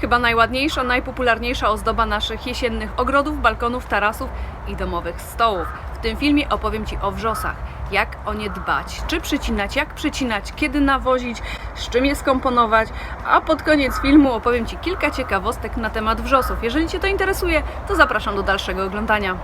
Chyba najładniejsza, najpopularniejsza ozdoba naszych jesiennych ogrodów, balkonów, tarasów i domowych stołów. W tym filmie opowiem Ci o wrzosach. Jak o nie dbać, czy przycinać, jak przycinać, kiedy nawozić, z czym je skomponować, a pod koniec filmu opowiem Ci kilka ciekawostek na temat wrzosów. Jeżeli Cię to interesuje, to zapraszam do dalszego oglądania.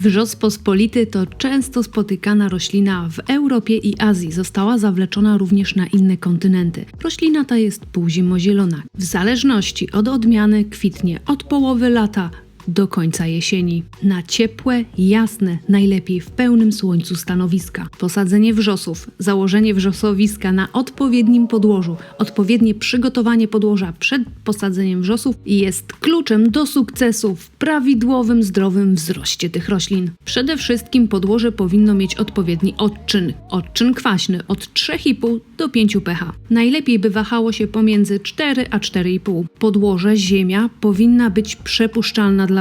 Wrzos pospolity to często spotykana roślina w Europie i Azji. Została zawleczona również na inne kontynenty. Roślina ta jest półzimozielona. W zależności od odmiany kwitnie od połowy lata do końca jesieni. Na ciepłe, jasne, najlepiej w pełnym słońcu stanowiska. Posadzenie wrzosów, założenie wrzosowiska na odpowiednim podłożu, odpowiednie przygotowanie podłoża przed posadzeniem wrzosów jest kluczem do sukcesu w prawidłowym, zdrowym wzroście tych roślin. Przede wszystkim podłoże powinno mieć odpowiedni odczyn. Odczyn kwaśny od 3,5 do 5 pH. Najlepiej by wahało się pomiędzy 4 a 4,5. Podłoże, ziemia powinna być przepuszczalna dla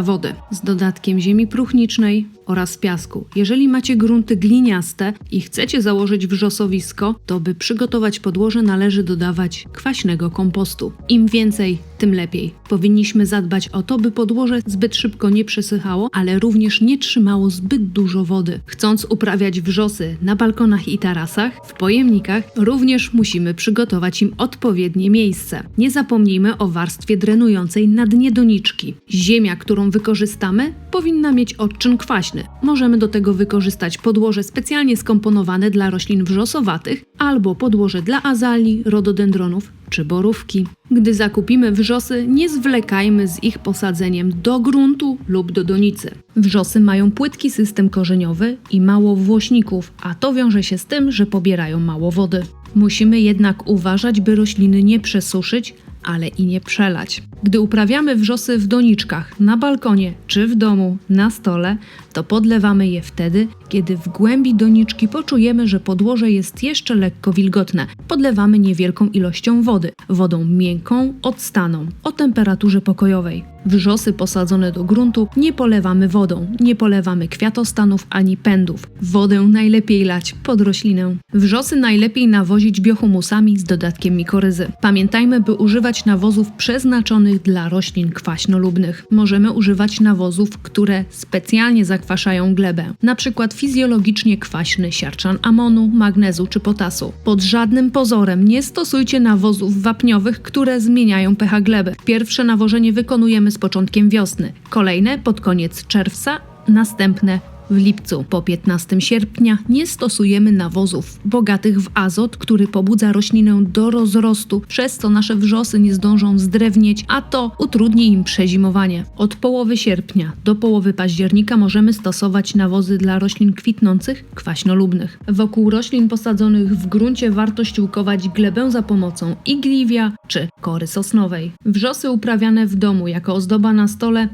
z dodatkiem ziemi próchnicznej oraz piasku. Jeżeli macie grunty gliniaste i chcecie założyć wrzosowisko, to by przygotować podłoże należy dodawać kwaśnego kompostu. Im więcej, tym lepiej. Powinniśmy zadbać o to, by podłoże zbyt szybko nie przesychało, ale również nie trzymało zbyt dużo wody. Chcąc uprawiać wrzosy na balkonach i tarasach, w pojemnikach, również musimy przygotować im odpowiednie miejsce. Nie zapomnijmy o warstwie drenującej na dnie doniczki. Ziemia, którą wykorzystamy, powinna mieć odczyn kwaśny. Możemy do tego wykorzystać podłoże specjalnie skomponowane dla roślin wrzosowatych albo podłoże dla azalii, rododendronów czy borówki. Gdy zakupimy wrzosy, nie zwlekajmy z ich posadzeniem do gruntu lub do donicy. Wrzosy mają płytki system korzeniowy i mało włośników, a to wiąże się z tym, że pobierają mało wody. Musimy jednak uważać, by rośliny nie przesuszyć, ale i nie przelać. Gdy uprawiamy wrzosy w doniczkach, na balkonie czy w domu, na stole, to podlewamy je wtedy, kiedy w głębi doniczki poczujemy, że podłoże jest jeszcze lekko wilgotne. Podlewamy niewielką ilością wody, wodą miękką, odstaną, o temperaturze pokojowej. Wrzosy posadzone do gruntu nie polewamy wodą, nie polewamy kwiatostanów ani pędów. Wodę najlepiej lać pod roślinę. Wrzosy najlepiej nawozić biohumusami z dodatkiem mikoryzy. Pamiętajmy, by używać nawozów przeznaczonych dla roślin kwaśnolubnych. Możemy używać nawozów, które specjalnie zakwaszają glebę, przykład fizjologicznie kwaśny siarczan amonu, magnezu czy potasu. Pod żadnym pozorem nie stosujcie nawozów wapniowych, które zmieniają pH gleby. Pierwsze nawożenie wykonujemy z początkiem wiosny, kolejne pod koniec czerwca, następne w lipcu. Po 15 sierpnia nie stosujemy nawozów bogatych w azot, który pobudza roślinę do rozrostu, przez co nasze wrzosy nie zdążą zdrewnieć, a to utrudni im przezimowanie. Od połowy sierpnia do połowy października możemy stosować nawozy dla roślin kwitnących, kwaśnolubnych. Wokół roślin posadzonych w gruncie warto ściółkować glebę za pomocą igliwia czy kory sosnowej. Wrzosy uprawiane w domu jako ozdoba na stole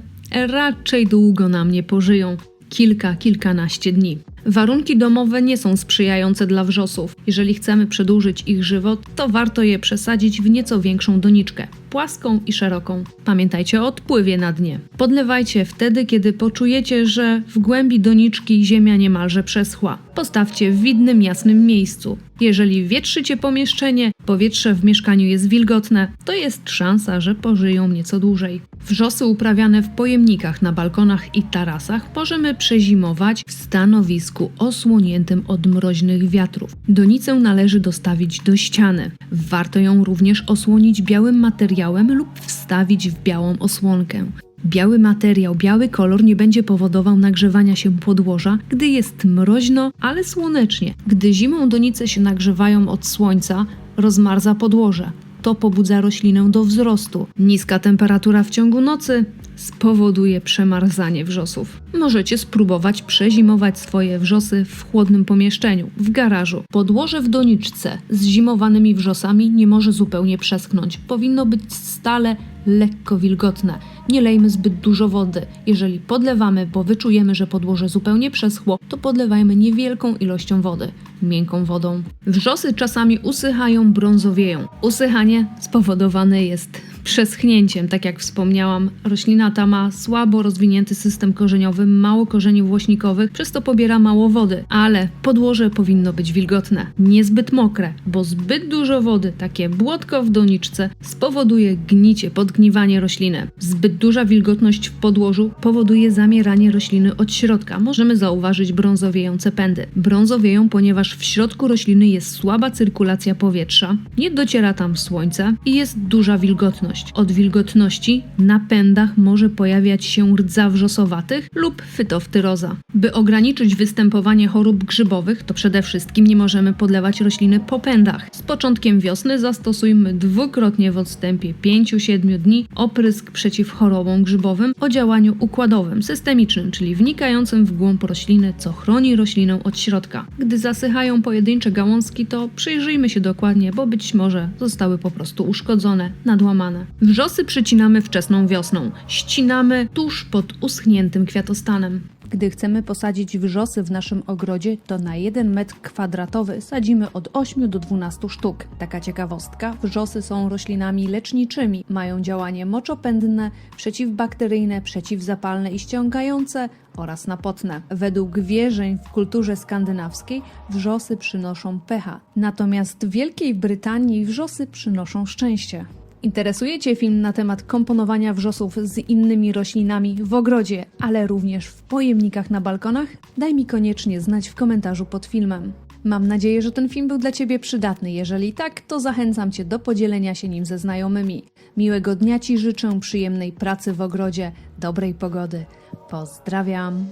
raczej długo nam nie pożyją kilka, kilkanaście dni. Warunki domowe nie są sprzyjające dla wrzosów. Jeżeli chcemy przedłużyć ich żywot, to warto je przesadzić w nieco większą doniczkę, płaską i szeroką. Pamiętajcie o odpływie na dnie. Podlewajcie wtedy, kiedy poczujecie, że w głębi doniczki ziemia niemalże przeschła. Postawcie w widnym, jasnym miejscu. Jeżeli wietrzycie pomieszczenie, powietrze w mieszkaniu jest wilgotne, to jest szansa, że pożyją nieco dłużej. Wrzosy uprawiane w pojemnikach na balkonach i tarasach możemy przezimować w stanowisku osłoniętym od mroźnych wiatrów. Donicę należy dostawić do ściany. Warto ją również osłonić białym materiałem lub wstawić w białą osłonkę. Biały materiał, biały kolor nie będzie powodował nagrzewania się podłoża, gdy jest mroźno, ale słonecznie. Gdy zimą donice się nagrzewają od słońca, rozmarza podłoże. To pobudza roślinę do wzrostu. Niska temperatura w ciągu nocy spowoduje przemarzanie wrzosów. Możecie spróbować przezimować swoje wrzosy w chłodnym pomieszczeniu, w garażu. Podłoże w doniczce z zimowanymi wrzosami nie może zupełnie przeschnąć. Powinno być stale lekko wilgotne. Nie lejmy zbyt dużo wody. Jeżeli podlewamy, bo wyczujemy, że podłoże zupełnie przeschło, to podlewajmy niewielką ilością wody, miękką wodą. Wrzosy czasami usychają, brązowieją. Usychanie spowodowane jest przeschnięciem, tak jak wspomniałam. Roślina ta ma słabo rozwinięty system korzeniowy, mało korzeni włośnikowych, przez to pobiera mało wody, ale podłoże powinno być wilgotne, niezbyt mokre, bo zbyt dużo wody, takie błotko w doniczce, spowoduje gnicie, podgniwanie rośliny. Zbyt duża wilgotność w podłożu powoduje zamieranie rośliny od środka. Możemy zauważyć brązowiejące pędy. Brązowieją, ponieważ w środku rośliny jest słaba cyrkulacja powietrza, nie dociera tam słońce i jest duża wilgotność. Od wilgotności na pędach może pojawiać się rdza wrzosowatych lub fytoftyroza. By ograniczyć występowanie chorób grzybowych, to przede wszystkim nie możemy podlewać rośliny po pędach. Z początkiem wiosny zastosujmy dwukrotnie w odstępie 5-7 dni oprysk przeciw chorobom grzybowym o działaniu układowym, systemicznym, czyli wnikającym w głąb rośliny, co chroni roślinę od środka. Gdy zasychają pojedyncze gałązki, to przyjrzyjmy się dokładnie, bo być może zostały po prostu uszkodzone, nadłamane. Wrzosy przycinamy wczesną wiosną, ścinamy tuż pod uschniętym kwiatostanem. Gdy chcemy posadzić wrzosy w naszym ogrodzie, to na 1 metr kwadratowy sadzimy od 8 do 12 sztuk. Taka ciekawostka, wrzosy są roślinami leczniczymi, mają działanie moczopędne, przeciwbakteryjne, przeciwzapalne i ściągające oraz napotne. Według wierzeń w kulturze skandynawskiej wrzosy przynoszą pecha, natomiast w Wielkiej Brytanii wrzosy przynoszą szczęście. Interesuje Cię film na temat komponowania wrzosów z innymi roślinami w ogrodzie, ale również w pojemnikach na balkonach? Daj mi koniecznie znać w komentarzu pod filmem. Mam nadzieję, że ten film był dla Ciebie przydatny. Jeżeli tak, to zachęcam Cię do podzielenia się nim ze znajomymi. Miłego dnia Ci życzę, przyjemnej pracy w ogrodzie, dobrej pogody. Pozdrawiam.